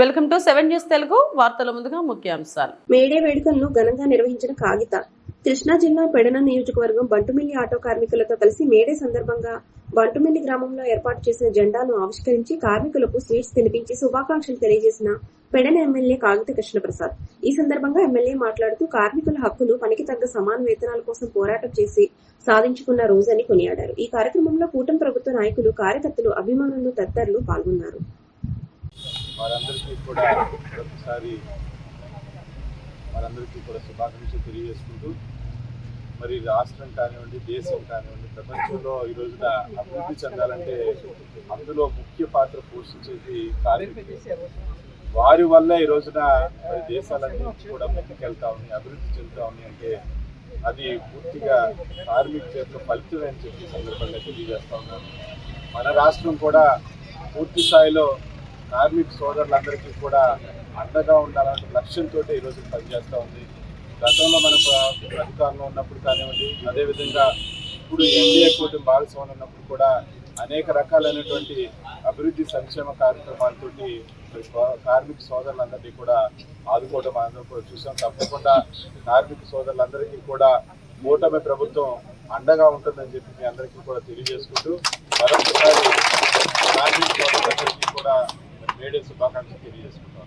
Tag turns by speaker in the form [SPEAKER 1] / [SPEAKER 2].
[SPEAKER 1] Welcome to seven news Telugu. వార్తల ముందుగా ముఖ్యాంశాలు.
[SPEAKER 2] మేడే వేడుకలను ఘనంగా నిర్వహించిన కాగిత. కృష్ణా జిల్లా పెడన నియోజకవర్గం బంటుమిల్లి ఆటో కార్మికులతో కలిసి మేడే సందర్భంగా బంటుమిల్లి గ్రామంలో ఏర్పాటు చేసిన జెండాను ఆవిష్కరించి కార్మికులకు స్వీట్స్ తినిపించి శుభాకాంక్షలు తెలియజేసిన పెడన ఎమ్మెల్యే కాగిత కృష్ణప్రసాద్. ఈ సందర్భంగా ఎమ్మెల్యే మాట్లాడుతూ కార్మికుల హక్కులు పనికి తగ్గ సమాన వేతనాల కోసం పోరాటం చేసి సాధించుకున్న రోజని కొనియాడారు. ఈ కార్యక్రమంలో కూటమి ప్రభుత్వ నాయకులు కార్యకర్తలు అభిమానులు తదితరులు పాల్గొన్నారు.
[SPEAKER 3] వారందరికీ కూడా ఒకసారి వారందరికీ కూడా శుభాకాంక్షలు తెలియజేసుకుంటూ మరి రాష్ట్రం కానివ్వండి దేశం కానివ్వండి ప్రపంచంలో ఈ రోజున అభివృద్ధి చెందాలంటే అందులో ముఖ్య పాత్ర పోషించేది కార్మికులు. వారి వల్ల ఈ రోజున మరి దేశాలన్నీ కూడా ముందుకెళ్తా ఉన్నాయి అభివృద్ధి చెందుతా ఉన్నాయి అంటే అది పూర్తిగా కార్మికుల యొక్క ఫలితమే అని చెప్పి సందర్భంగా తెలియజేస్తా ఉన్నాను. మన రాష్ట్రం కూడా పూర్తి స్థాయిలో కార్మిక సోదరులందరికీ కూడా అండగా ఉండాలనే లక్ష్యంతో ఈరోజు పనిచేస్తూ ఉంది. గతంలో మనకు అధికారంలో ఉన్నప్పుడు కానివ్వండి అదేవిధంగా ఇప్పుడు ఎన్డీఏ కూటమి భాగస్వామ్యం ఉన్నప్పుడు కూడా అనేక రకాలైనటువంటి అభివృద్ధి సంక్షేమ కార్యక్రమాలతోటి కార్మిక సోదరులందరినీ కూడా ఆదుకోవడం అందరం కూడా చూసాం. తప్పకుండా కార్మిక సోదరులందరికీ కూడా కూటమి ప్రభుత్వం అండగా ఉంటుందని చెప్పి మీ అందరికీ కూడా తెలియజేసుకుంటూ మరొకసారి కార్మిక సోదరులందరికీ కూడా మేడే శుభాకాంక్షలు తెలియజేసుకుంటాం